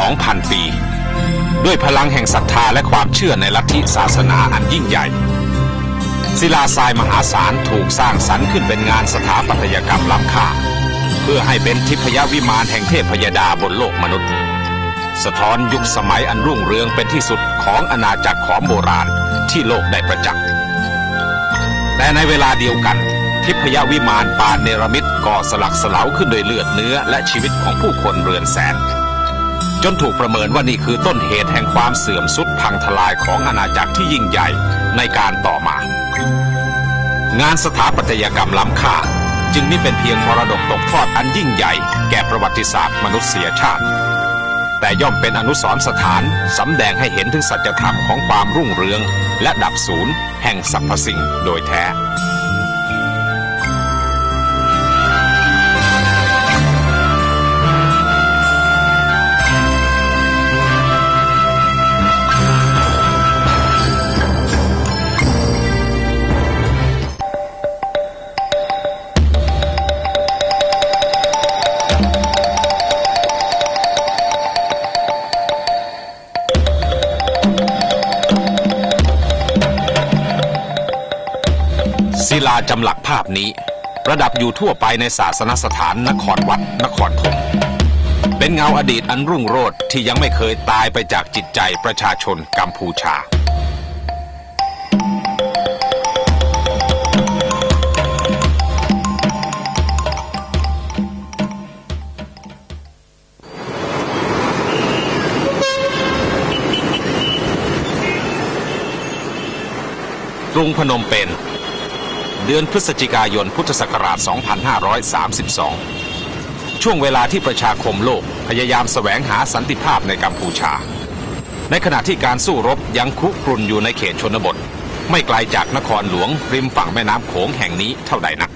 2,000 ปี ด้วยพลังแห่งศรัทธาและความเชื่อในลัทธิศาสนาอันยิ่งใหญ่ ศิลาทรายมหาศาลถูกสร้างสรรค์ขึ้นเป็นงานสถาปัตยกรรมล้ำค่า เพื่อให้เป็นทิพยวิมานแห่งเทพยดาบนโลกมนุษย์ สะท้อนยุคสมัยอันรุ่งเรืองเป็นที่สุดของอาณาจักรของโบราณที่โลกได้ประจักษ์แต่ในเวลาเดียวกันทิพยวิมานปานเนรมิตก่อสลักสลาวขึ้นโดยเลือดเนื้อและชีวิตของผู้คนเรือนแสน จนถูกประเมินว่านี่คือต้นเหตุแห่งความเสื่อมสุดพังทลายของอาณาจักรที่ยิ่งใหญ่ในการต่อมา งานสถาปัตยกรรมล้ำค่า จึงไม่เป็นเพียงมรดกตกทอดอันยิ่งใหญ่ แก่ประวัติศาสตร์มนุษยชาติ แต่ย่อมเป็นอนุสรณ์สถานสำแดงให้เห็นถึงสัจธรรมของความรุ่งเรือง และดับศูนย์แห่งสรรพสิ่งโดยแท้ ศิลาจำหลักภาพนี้ ประดับอยู่ทั่วไปในศาสนสถานนครวัดนครธมเป็นเงาอดีตอันรุ่งโรจน์ที่ยังไม่เคยตายไปจากจิตใจประชาชนกัมพูชารุงพนมเปญ เดือนพฤศจิกายนพุทธศักราช 2532 ช่วงเวลาที่ประชาคมโลกพยายามแสวงหาสันติภาพในกัมพูชา ในขณะที่การสู้รบยังคุกรุ่นอยู่ในเขตชนบท ไม่ไกลจากนครหลวงริมฝั่งแม่น้ำโขงแห่งนี้เท่าใดนัก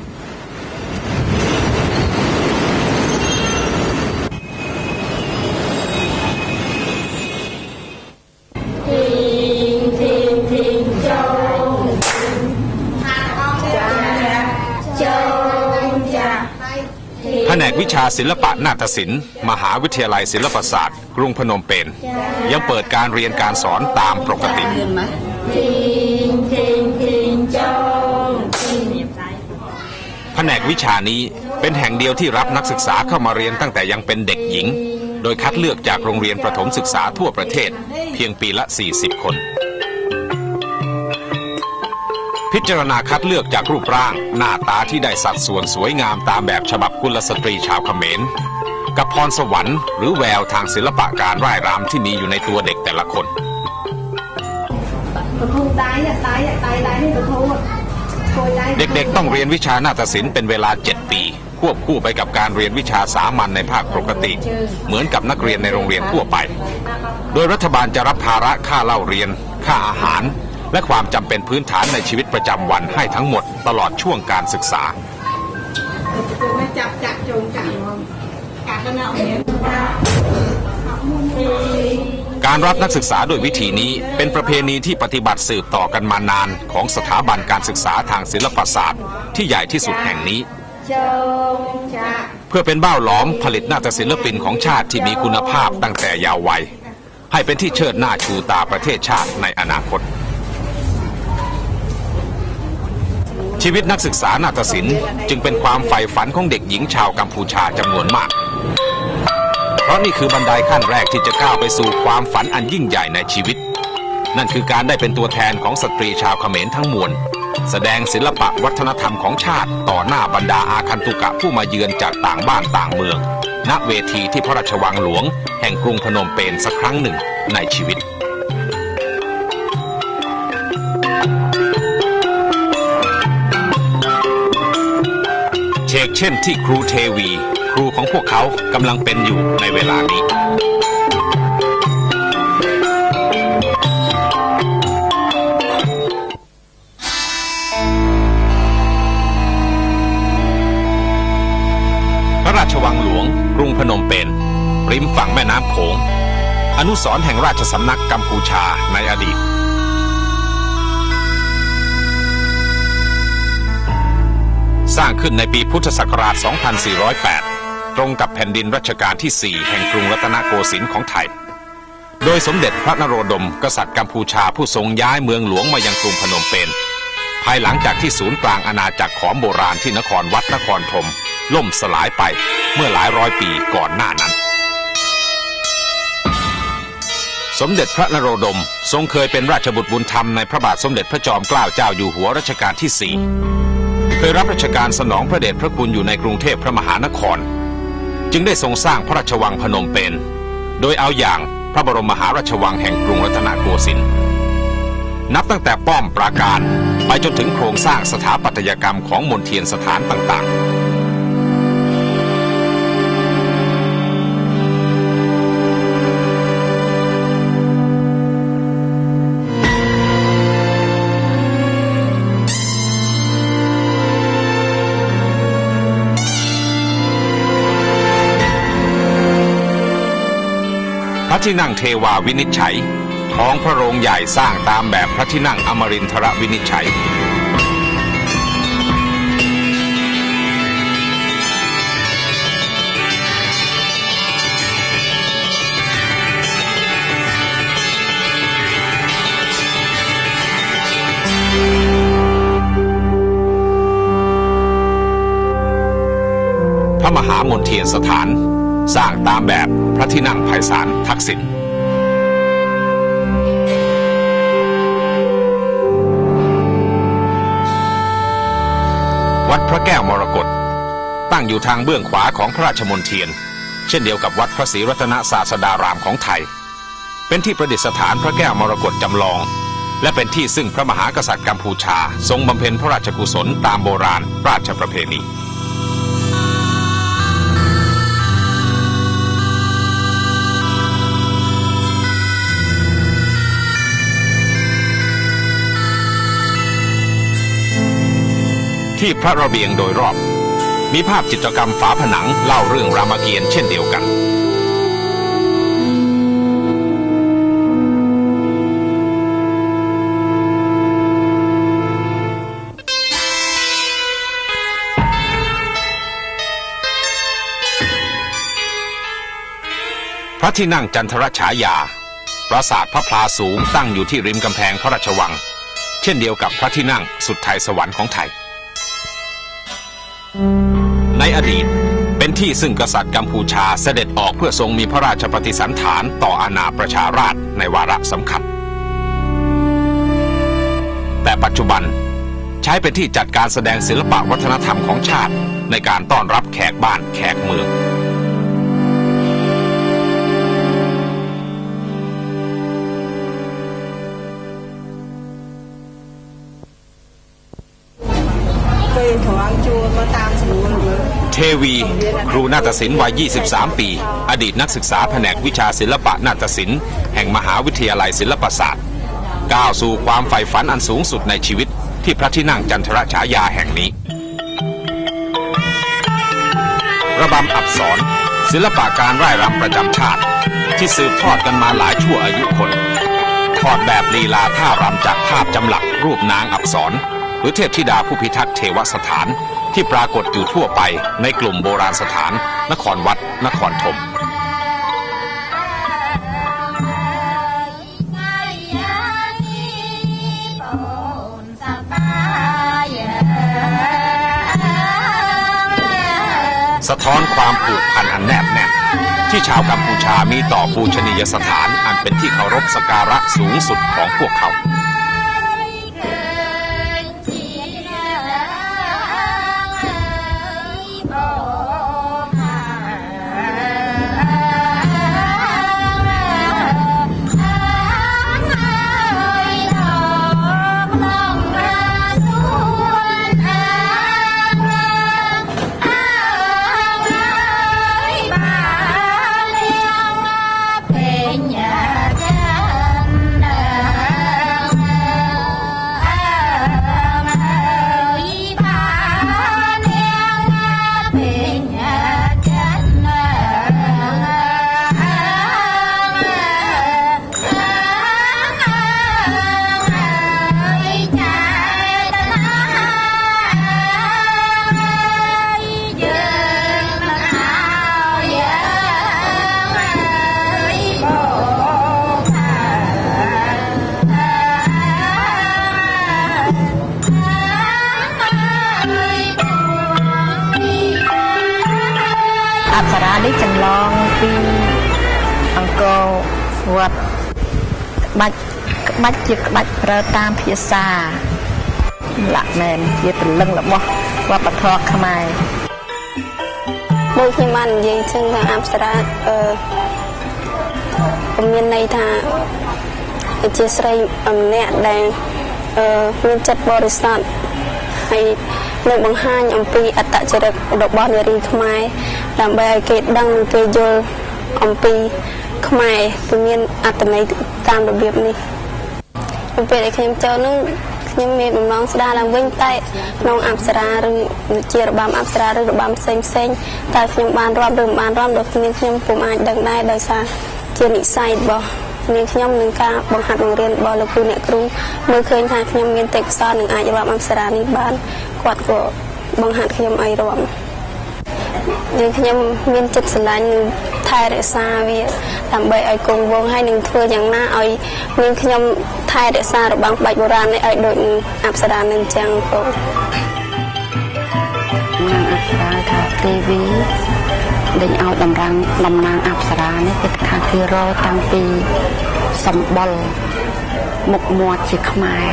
วิชาศิลปะนาฏศิลป์มหาวิทยาลัยศิลปศาสตร์ กรุงพนมเปญยังเปิดการเรียนการสอนตามปกติ แผนกวิชานี้เป็นแห่งเดียวที่รับนักศึกษาเข้ามาเรียนตั้งแต่ยังเป็นเด็กหญิง โดยคัดเลือกจากโรงเรียนประถมศึกษาทั่วประเทศ เพียงปีละ 40 คน พิจารณาคัดเลือกจากรูปร่าง หน้าตาที่ได้สัดส่วนสวยงามตามแบบฉบับกุลสตรีชาวเขมร กับพรสวรรค์หรือแววทางศิลปะการร่ายรำที่มีอยู่ในตัวเด็กแต่ละคน เด็กๆต้องเรียนวิชานาฏศิลป์เป็นเวลา 7 ปี ควบคู่ไปกับการเรียนวิชาสามัญในภาคปกติ เหมือนกับนักเรียนในโรงเรียนทั่วไป โดยรัฐบาลจะรับภาระค่าเล่าเรียน ค่าอาหาร และความจำเป็นพื้นฐานในชีวิตประจำวันให้ทั้งหมดตลอดช่วงการศึกษา การรับนักศึกษาโดวยวิธีนี้เป็นประเพณีที่ปฏิบัติสืบต่อกันมานานของสถาบันการศึกษาทางศิลปศาสตร์ ที่ใหญ่ที่สุดแห่งนี้ เพื่อเป็นเบ้าหลอมผลิตนาฏศิลปินของชาติที่มีคุณภาพตั้งแต่ยาววัยให้เป็นที่เชิดหน้าชูตาประเทศชาติในอนาคต ชีวิตนักศึกษานาฏศิลป์จึงเป็นความใฝ่ฝันของเด็กหญิงชาวกัมพูชาจำนวนมาก เพราะนี่คือบันไดขั้นแรกที่จะก้าวไปสู่ความฝันอันยิ่งใหญ่ในชีวิต นั่นคือการได้เป็นตัวแทนของสตรีชาวเขมรทั้งมวล แสดงศิลปะวัฒนธรรมของชาติต่อหน้าบรรดาอาคันตุกะผู้มาเยือนจากต่างบ้านต่างเมือง ณเวทีที่พระราชวังหลวง แห่งกรุงพนมเปญสักครั้งหนึ่งในชีวิต กเช่นที่ครูเทวี ครูของพวกเขากำลังเป็นอยู่ในเวลานี้พระราชวังหลวงกรุงพนมเปญริมฝั่งแม่น้ำโขง อนุสรณ์แห่งราชสำนักกัมพูชาในอดีต สร้างขึ้นในปีพุทธศักราช 2408 ตรงกับแผ่นดินรัชกาลที่ 4 แห่งกรุงรัตนโกสินทร์ของไทย โดยสมเด็จพระนโรดม กษัตริย์กัมพูชาผู้ทรงย้ายเมืองหลวงมายังกรุงพนมเปญภายหลังจากที่ศูนย์กลางอาณาจักรขอมโบราณที่นครวัดนครธมล่มสลายไปเมื่อหลายร้อยปีก่อนหน้านั้น สมเด็จพระนโรดมทรงเคยเป็นราชบุตรบุญธรรมในพระบาทสมเด็จพระจอมเกล้าเจ้าอยู่หัวรัชกาลที่4 เคยรับราชการสนองพระเดชพระคุณอยู่ในกรุงเทพพระมหานคร จึงได้ทรงสร้างพระราชวังพนมเปญโดยเอาอย่างพระบรมมหาราชวังแห่งกรุงรัตนโกสินทร์นับตั้งแต่ป้อมปราการไปจนถึงโครงสร้างสถาปัตยกรรมของมณฑียนสถานต่างๆ ที่นั่งเทวาวินิจฉัย ท้องพระโรงใหญ่สร้างตามแบบพระที่นั่งอมรินทรวินิจฉัย พระมหามนเทียนสถาน สร้างตามแบบ พระที่นั่งไพศาลทักษิณวัดพระแก้วมรกตตั้งอยู่ทางเบื้องขวาของพระราชมนเทียน เช่นเดียวกับวัดพระศรีรัตนศาสดารามของไทย เป็นที่ประดิษฐานพระแก้วมรกตจำลอง และเป็นที่ซึ่งพระมหากษัตริย์กัมพูชา ทรงบำเพ็ญพระราชกุศลตามโบราณราชประเพณี ที่พระระเบียงโดยรอบ มีภาพจิตรกรรมฝาผนังเล่าเรื่องรามเกียรติ์เช่นเดียวกันพระที่นั่งจันทรฉายา ปราสาทพระพลาสูงตั้งอยู่ที่ริมกำแพงพระราชวัง เช่นเดียวกับพระที่นั่งสุดไทยสวรรค์ของไทย อดีต เป็นที่ซึ่งกษัตริย์กัมพูชาเสด็จออกเพื่อทรงมีพระราชปฏิสันฐานต่ออาณาประชาราชในวาระสำคัญ แต่ปัจจุบันใช้เป็นที่จัดการแสดงศิลปะวัฒนธรรมของชาติในการต้อนรับแขกบ้านแขกเมือง วีครูนาฏศิลป์วัย 23 ปี อดีตนักศึกษาแผนกวิชาศิลปะนาฏศิลป์แห่งมหาวิทยาลัยศิลปศาสตร์ก้าวสู่ความใฝ่ฝันอันสูงสุดในชีวิต ที่พระที่นั่งจันทรฉายาแห่งนี้ ระบำอับสรศิลปะการร่ายรำประจำชาติ ที่สืบทอดกันมาหลายชั่วอายุคนถอดแบบลีลาท่ารำจากภาพจำหลักรูปนางอับสรหรือเทพธิดาผู้พิทักษ์เทวสถาน ที่ปรากฏอยู่ทั่วไปในกลุ่มโบราณสถาน นครวัด นครธมสะท้อนความผูกพันอันแนบแน่นที่ชาวกัมพูชามีต่อปูชนียสถานอันเป็นที่เคารพสกการะสูงสุดของพวกเขา ក្បាច់ជាក្បាច់ប្រើតាមភាសាលាក់មែនជាទលឹងរបស់វប្បធម៌ខ្មែរដូចខ្ញុំបាននិយាយចឹងថាអប្សរាអឺក៏មានន័យថាជាស្រីម្នាក់ដែលអឺមានចិត្តបរិសុទ្ធហើយនឹងបង្ហាញអំពីអត្តចរិតរបស់នារីខ្មែរដើម្បីឲ្យគេដឹងនិងគេយល់អំពីខ្មែរគឺមានអត្តន័យតាមរបៀបនេះ នៅពេលដែលខ្ញុំចូលនោះខ្ញុំមានបំណងស្ដារឡើងវិញតែក្នុងអប្សរាឬជារបាំអប្សរាឬរបាំផ្សេងផ្សេងៗតែខ្ញុំបានរាំឬមិនបានរាំដោយគ្នាខ្ញុំពុំអាចដឹងដែរដោយសារជានិស្ស័យរបស់នាងខ្ញុំនឹងការបង្ហាត់បង្រៀនរបស់លោកគ្រូអ្នកគ្រូមើលឃើញថាខ្ញុំមានទេពកោសល្យនឹងអាចរាំអប្សរានេះបានគាត់ក៏បង្ហាត់ខ្ញុំឲ្យរាំ យើងខ្ញុំមានចិត្តស្រឡាញ់និងថែរក្សាវាដើម្បីឲ្យគង់វង្សហើយនឹងធ្វើយ៉ាងណាឲ្យនាងខ្ញុំថែរក្សារបាំងក្បាច់បុរាណនេះឲ្យដូចនឹងអប្សរានឹងចឹងបងនាងអប្សរាថាទេវីដេញឲ្យតម្រាំងតំណាងអប្សរានេះគឺថាគេរកតាំងពីសម្បុរមុខមាត់ជាខ្មែរ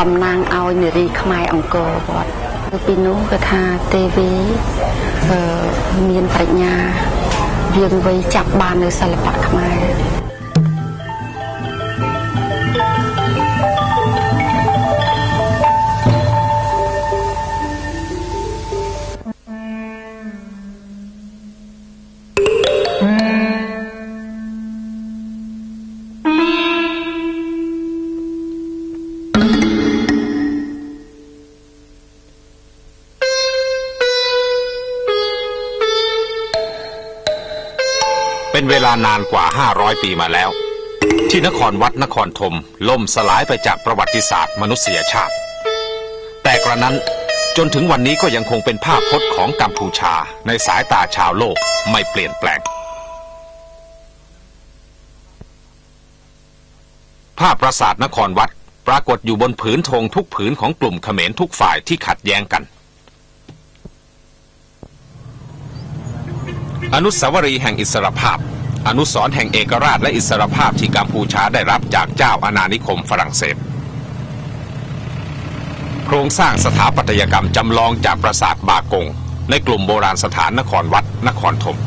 តំណាងឲ្យនារីខ្មែរអង្គរវត្តគឺពីនោះគឺថាទេវីអឺ មានប្រាជ្ញាវាងវៃចាប់បាននៅសិល្បៈខ្មែរ ลานานกว่า 500 ปีมาแล้ว ที่นครวัดนครธมล่มสลายไปจากประวัติศาสตร์มนุษยชาติ แต่กระนั้นจนถึงวันนี้ก็ยังคงเป็นภาพพจน์ของกัมพูชาในสายตาชาวโลกไม่เปลี่ยนแปลง ภาพปราสาทนครวัดปรากฏอยู่บนผืนธงทุกผืนของกลุ่มเขมรทุกฝ่ายที่ขัดแย้งกัน อนุสาวรีย์แห่งอิสรภาพ อนุสรณ์แห่งเอกราชและอิสรภาพที่กัมพูชาได้รับจากเจ้าอาณานิคมฝรั่งเศส โครงสร้างสถาปัตยกรรมจำลองจากปราสาทบากง ในกลุ่มโบราณสถานนครวัด นครธม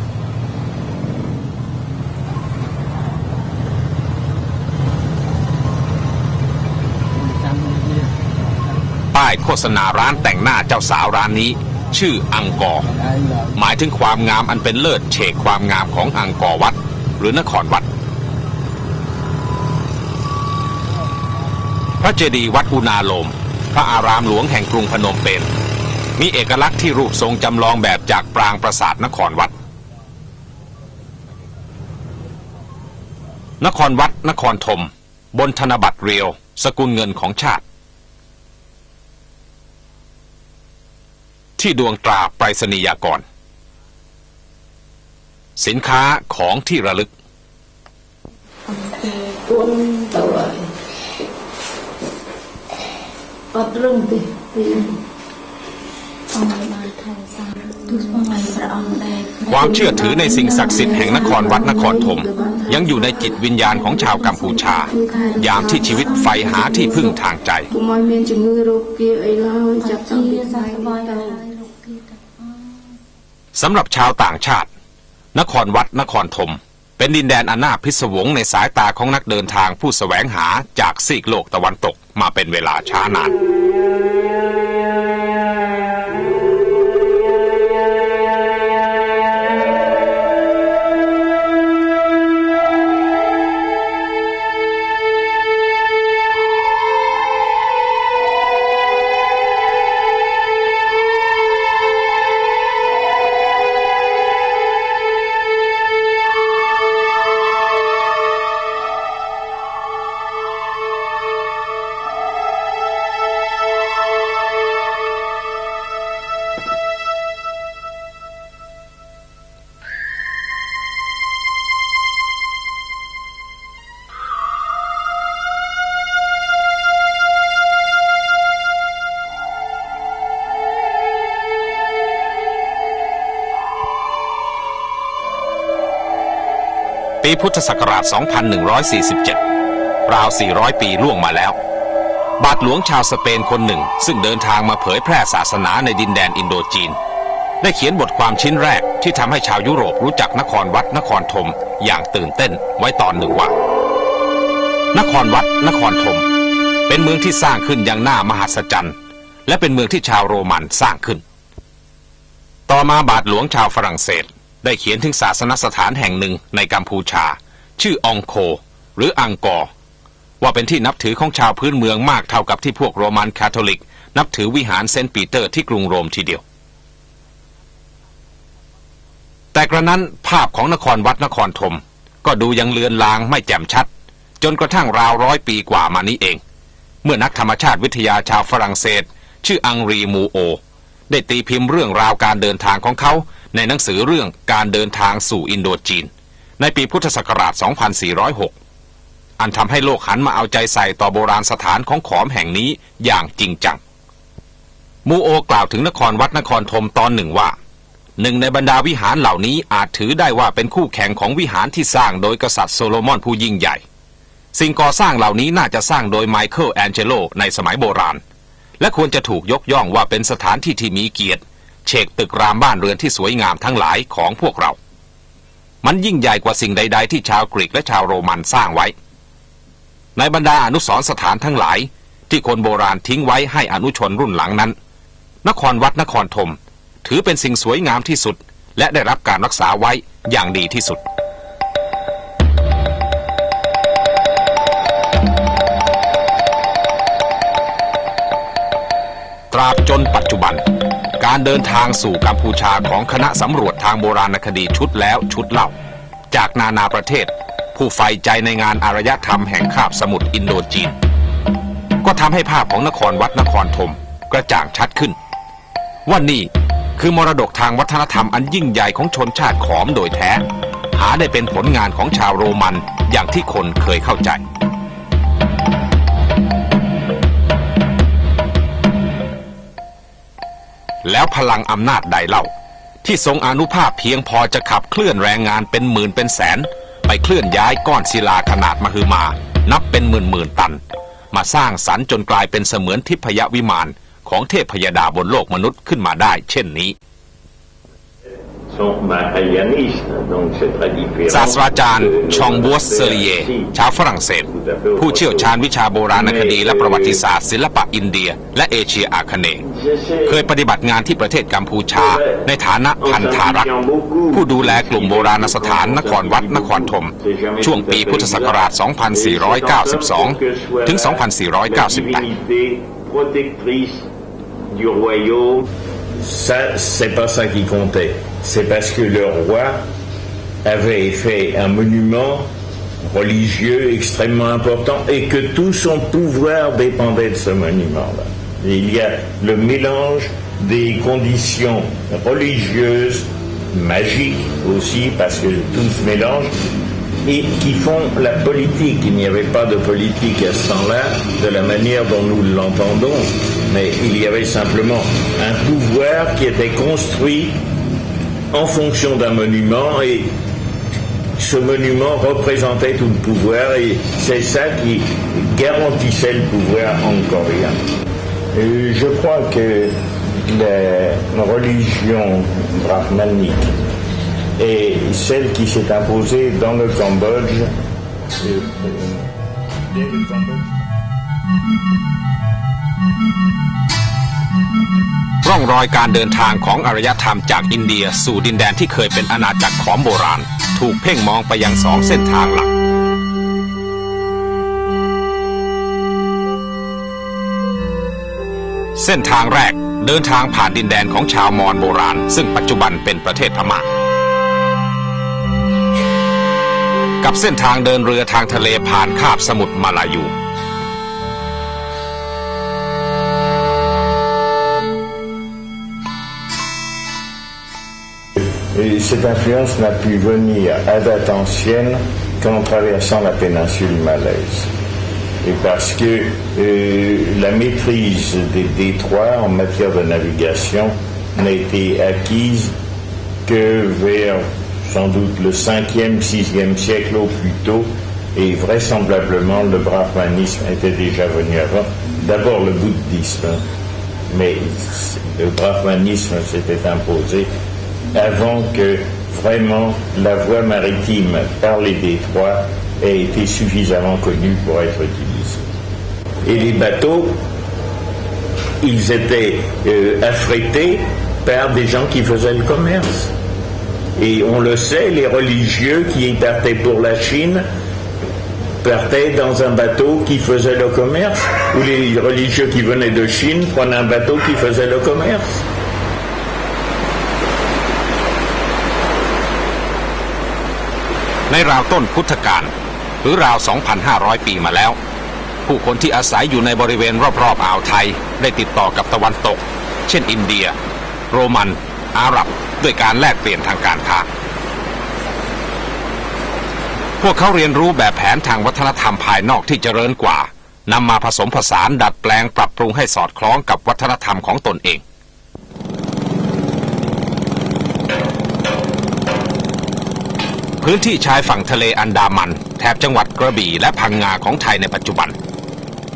ป้ายโฆษณาร้านแต่งหน้าเจ้าสาวร้านนี้ ชื่ออังกอร์หมายถึงความงามอันเป็นเลิศเฉกความงามของอังกอร์วัด หรือนครวัด พระเจดีย์วัดอุณาโลม พระอารามหลวงแห่งกรุงพนมเปญมีเอกลักษณ์ที่รูปทรงจำลองแบบจากปรางปราสาทนครวัด นครวัดนครธมบนธนบัตรเรียว สกุลเงินของชาติ ที่ดวงตราไปรษณียากร สินค้าของที่ระลึก Padrung di di ความเชื่อถือในสิ่งศักดิ์สิทธิ์แห่งนครวัดนครธมยังอยู่ในจิตวิญญาณของชาวกัมพูชา ยามที่ชีวิตไฟหาที่พึ่งทางใจ สำหรับชาวต่างชาติ นครวัดนครธมเป็นดินแดนอันน่าพิศวงในสายตาของนักเดินทางผู้แสวงหาจากซีกโลกตะวันตกมาเป็นเวลาช้านาน ปีพุทธศักราช 2147 ราว 400 ปีล่วงมาแล้ว บาทหลวงชาวสเปนคนหนึ่ง ซึ่งเดินทางมาเผยแพร่ศาสนาในดินแดนอินโดจีน ได้เขียนบทความชิ้นแรกที่ทำให้ชาวยุโรปรู้จักนครวัดนครธมอย่างตื่นเต้นไว้ตอนหนึ่งว่านครวัดนครธมเป็นเมืองที่สร้างขึ้นอย่างน่ามหัศจรรย์ และเป็นเมืองที่ชาวโรมันสร้างขึ้น ต่อมาบาทหลวงชาวฝรั่งเศส ได้เขียนถึงศาสนสถานแห่งหนึ่งในกัมพูชา ชื่อองโค หรืออังกอร์ว่าเป็นที่นับถือของชาวพื้นเมืองมากเท่ากับที่พวกโรมันคาทอลิก นับถือวิหารเซนต์ปีเตอร์ที่กรุงโรมทีเดียว แต่กระนั้นภาพของนครวัดนครธมก็ดูยังเลือนลางไม่แจ่มชัด จนกระทั่งราวร้อยปีกว่ามานี้เอง เมื่อนักธรรมชาติวิทยาชาวฝรั่งเศส ชื่ออังรีมูโอ ได้ตีพิมพ์เรื่องราวการเดินทางของเขาในหนังสือเรื่องการเดินทางสู่อินโดจีน ในปีพุทธศักราช 2406 อันทำให้โลกหันมาเอาใจใส่ต่อโบราณสถานของขอมแห่งนี้อย่างจริงจัง มูโอกล่าวถึงนครวัดนครธมตอนหนึ่งว่าหนึ่งในบรรดาวิหารเหล่านี้อาจถือได้ว่าเป็นคู่แข่งของวิหารที่สร้างโดยกษัตริย์โซโลมอนผู้ยิ่งใหญ่ สิ่งก่อสร้างเหล่านี้น่าจะสร้างโดยไมเคิลแองเจโลในสมัยโบราณ และควรจะถูกยกย่องว่าเป็นสถานที่ที่มีเกียรติเฉกตึกรามบ้านเรือนที่สวยงามทั้งหลายของพวกเรา มันยิ่งใหญ่กว่าสิ่งใด ๆ ที่ชาวกรีกและชาวโรมันสร้างไว้ ในบรรดาอนุสรสถานทั้งหลาย ที่คนโบราณทิ้งไว้ให้อนุชนรุ่นหลังนั้น นครวัดนครธมถือเป็นสิ่งสวยงามที่สุด และได้รับการรักษาไว้อย่างดีที่สุด ราบจนปัจจุบัน การเดินทางสู่กัมพูชาของคณะสำรวจทางโบราณคดีชุดแล้วชุดเล่า จากนานาประเทศ ผู้ใฝ่ใจในงานอารยธรรมแห่งคาบสมุทรอินโดจีน ก็ทำให้ภาพของนครวัดนครธมกระจ่างชัดขึ้น ว่านี่คือมรดกทางวัฒนธรรมอันยิ่งใหญ่ของชนชาติขอมโดยแท้ หาได้เป็นผลงานของชาวโรมันอย่างที่คนเคยเข้าใจ แล้วพลังอำนาจใดเล่า ที่ทรงอนุภาพเพียงพอจะขับเคลื่อนแรงงานเป็นหมื่นเป็นแสน ไปเคลื่อนย้ายก้อนศิลาขนาดมหึมา นับเป็นหมื่นหมื่นตัน มาสร้างสรรค์จนกลายเป็นเสมือนทิพยวิมานของเทพยดาบนโลกมนุษย์ขึ้นมาได้ เช่นนี้ ศาสตราจารย์ชองบัวเซเลียชาวฝรั่งเศส ผู้เชี่ยวชาญวิชาโบราณคดีและประวัติศาสตร์ ศิลปะอินเดีย และเอเชียอาคเนย์เคยปฏิบัติงานที่ประเทศกัมพูชา ในฐานะพันธารักษ์ผู้ดูแลกลุ่มโบราณสถานนครวัดนครธม ช่วงปีพุทธศักราช 2492 ถึง 2498. Ça, c'est pas ça qui comptait. C'est parce que le roi avait fait un monument religieux extrêmement important et que tout son pouvoir dépendait de ce monument-là. Il y a le mélange des conditions religieuses, magiques aussi, parce que tout se mélange, et qui font la politique. Il n'y avait pas de politique à ce temps-là, de la manière dont nous l'entendons, mais il y avait simplement un pouvoir qui était construit en fonction d'un monument et ce monument représentait tout le pouvoir et c'est ça qui garantissait le pouvoir angkorien. Et je crois que la religion brahmanique et celle qui s'est imposée dans le Cambodge. ร่องรอยการเดินทางของอารยธรรมจากอินเดียสู่ดินแดนที่เคยเป็นอาณาจักรของโบราณ ถูกเพ่งมองไปยังสองเส้นทางหลัก เส้นทางแรกเดินทางผ่านดินแดนของชาวมอญโบราณ ซึ่งปัจจุบันเป็นประเทศพม่ากับเส้นทางเดินเรือทางทะเลผ่านคาบสมุทรมาลายู cette influence n'a pu venir à date ancienne qu'en traversant la péninsule malaise. Et parce que euh, la maîtrise des détroits en matière de navigation n'a été acquise que vers sans doute le 5e, 6e siècle au plus tôt, et vraisemblablement le brahmanisme était déjà venu avant. D'abord le bouddhisme, mais le brahmanisme s'était imposé avant que vraiment la voie maritime par les détroits ait été suffisamment connue pour être utilisée. Et les bateaux, ils étaient euh, affrétés par des gens qui faisaient le commerce. Et on le sait, les religieux qui partaient pour la Chine partaient dans un bateau qui faisait le commerce, ou les religieux qui venaient de Chine prenaient un bateau qui faisait le commerce. ในราวต้นพุทธกาลหรือราว 2,500 ปีมาแล้ว ผู้คนที่อาศัยอยู่ในบริเวณรอบๆอ่าวไทย ได้ติดต่อกับตะวันตก เช่นอินเดีย โรมัน อาหรับ ด้วยการแลกเปลี่ยนทางการค้า พวกเขาเรียนรู้แบบแผนทางวัฒนธรรมภายนอกที่เจริญกว่านำมาผสมผสานดัดแปลงปรับปรุงให้สอดคล้องกับวัฒนธรรมของตนเอง พื้นที่ชายฝั่งทะเลอันดามัน แถบจังหวัดกระบี่และพังงาของไทยในปัจจุบัน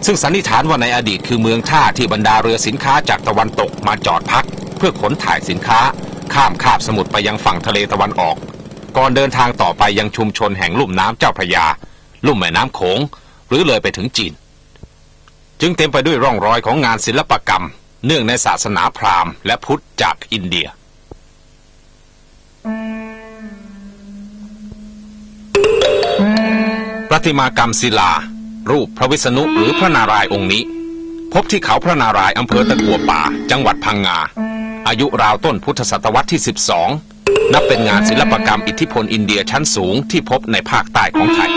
ซึ่งสันนิษฐานว่าในอดีตคือเมืองท่าที่บรรดาเรือสินค้าจากตะวันตกมาจอดพัก เพื่อขนถ่ายสินค้า ข้ามคาบสมุทรไปยังฝั่งทะเลตะวันออก ก่อนเดินทางต่อไปยังชุมชนแห่งลุ่มน้ำเจ้าพระยา ลุ่มแม่น้ำโขง หรือเลยไปถึงจีน จึงเต็มไปด้วยร่องรอยของงานศิลปกรรม เนื่องในศาสนาพราหมณ์และพุทธจากอินเดีย ติมากรรมศิลา รูปพระวิษณุหรือพระนารายณ์องค์นี้ พบที่เขาพระนารายณ์อำเภอตะกัวป่า จังหวัดพังงา อายุราวต้นพุทธศตวรรษที่ 12 นับเป็นงานศิลปกรรมอิทธิพลอินเดียชั้นสูงที่พบในภาคใต้ของไทย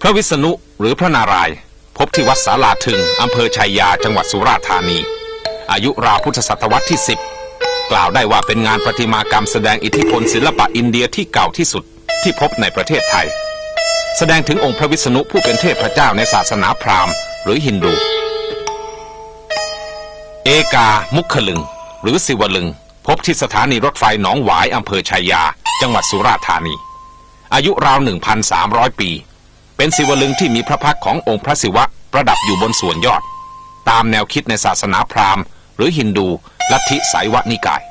พระวิษณุหรือพระนารายณ์พบที่วัดสาลาถึงอำเภอชัยยาจังหวัดสุราษฎร์ธานี อายุราวพุทธศตวรรษที่ 10 กล่าวได้ว่าเป็นงานประติมากรรมแสดงอิทธิพลศิลปะอินเดียที่เก่าที่สุดที่พบในประเทศไทย แสดงถึงองค์พระวิษณุผู้เป็นเทพเจ้าในศาสนาพราหมณ์ หรือฮินดู เอกา มุขลึง หรือสิวลึง พบที่สถานีรถไฟหนองหวายอำเภอชัยา จังหวัดสุราษฎร์ธานี อายุราว 1,300 ปี เป็นศิวลึงที่มีพระพักขององค์พระศิวะประดับอยู่บนส่วนยอด ตามแนวคิดในศาสนาพราหมณ์ หรือฮินดู ลัทธิไสยวนิกาย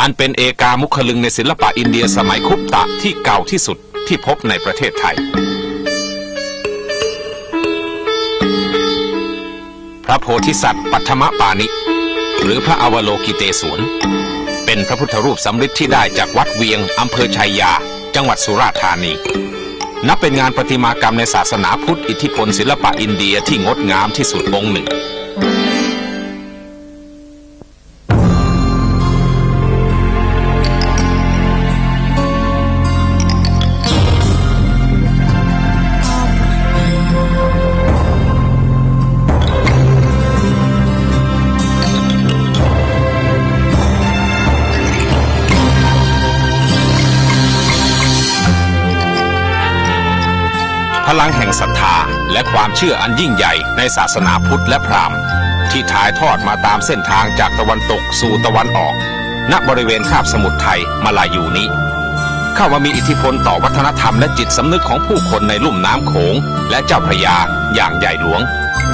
อันเป็นเอกามุขลึงในศิลปะอินเดียสมัยคุปตะที่เก่าที่สุดที่พบในประเทศไทย พระโพธิสัตว์ปัทมปานิ หรือพระอวโลกิเตศวน เป็นพระพุทธรูปสำริดที่ได้จากวัดเวียงอำเภอชัยยา จังหวัดสุราษฎร์ธานีนับเป็นงานประติมากรรมในศาสนาพุทธอิทธิพลศิลปะอินเดียที่งดงามที่สุดองค์หนึ่ง ลังแห่งศรัทธาและความเชื่ออันยิ่งใหญ่ในศาสนาพุทธและพราหมณ์ ที่ถ่ายทอดมาตามเส้นทางจากตะวันตกสู่ตะวันออก ณบริเวณคาบสมุทรไทยมาลายูนี้ เข้ามามีอิทธิพลต่อวัฒนธรรมและจิตสำนึกของผู้คนในลุ่มน้ำโขง และเจ้าพระยาอย่างใหญ่หลวง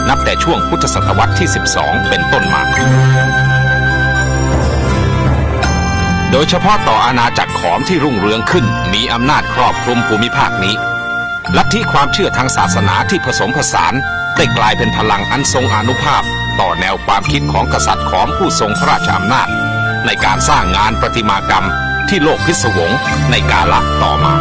นับแต่ช่วงพุทธศตวรรษที่ 12 เป็นต้นมาโดยเฉพาะต่ออาณาจักรขอมที่รุ่งเรืองขึ้น มีอำนาจครอบคลุมภูมิภาคนี้ ลัทธิความเชื่อทางศาสนาที่ผสมผสานได้กลายเป็นพลังอันทรงอนุภาพ ต่อแนวความคิดของกษัตริย์ของผู้ทรงพระราชอำนาจ ในการสร้างงานประติมากรรมที่โลกพิศวงในกาลต่อมา